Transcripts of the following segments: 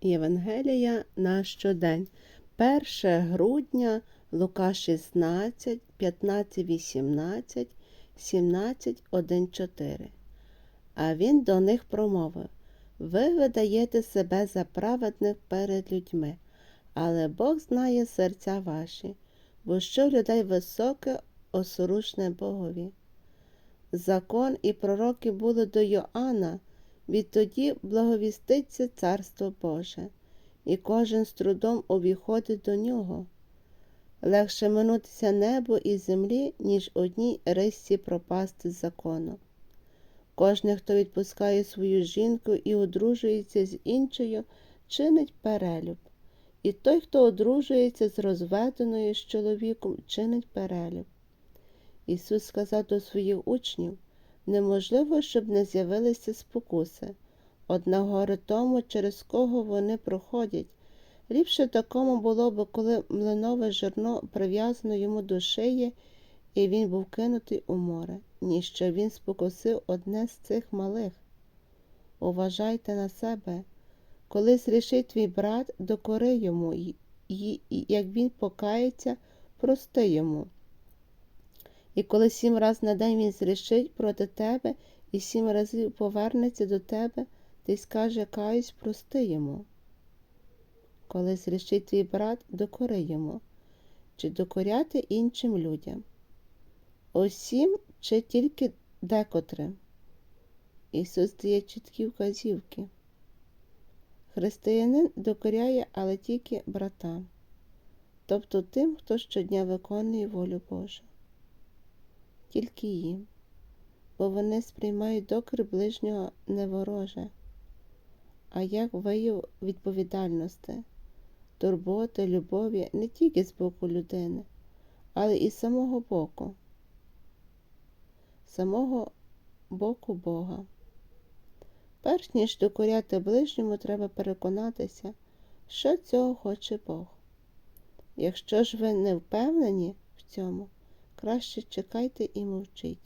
Євангелія на щодень. 1 грудня, Лука 16, 15, 18, 17, 1, 4. А він до них промовив Ви видаєте себе за праведних перед людьми, але Бог знає серця ваші, бо що людей високе, осорушне Богові. Закон і пророки були до Йоанна, відтоді благовіститься Царство Боже, і кожен з трудом обіходить до нього. Легше минутися небо і землі, ніж одній рисці пропасти з закону. Кожен, хто відпускає свою жінку і одружується з іншою, чинить перелюб. І той, хто одружується з розведеною з чоловіком, чинить перелюб. Ісус сказав до своїх учнів неможливо, щоб не з'явилися спокуси. Одна тому, через кого вони проходять. Ліпше такому було б, коли млинове зерно прив'язано йому до шиї, і він був кинутий у море, ніж що він спокусив одне з цих малих. Уважайте на себе. Коли зрішить твій брат, докори йому, і, і як він покається, прости йому. І коли сім раз на день він зрішить проти тебе і сім разів повернеться до тебе, ти скаже каюсь, прости йому. Коли зрішить твій брат, докори йому, чи докоряти іншим людям. Усім чи тільки декотрим. Ісус дає чіткі вказівки. Християнин докоряє, але тільки братам, тобто тим, хто щодня виконує волю Божу тільки їм, бо вони сприймають докір ближнього не вороже, а як вияв відповідальності, турботи, любові не тільки з боку людини, але і з самого боку, самого боку Бога. Перш ніж докоряти ближньому, треба переконатися, що цього хоче Бог. Якщо ж ви не впевнені в цьому, краще чекайте і мовчіть.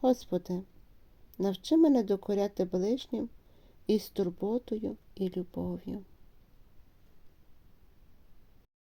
Господи, навчи мене докоряти ближнім із турботою і любов'ю.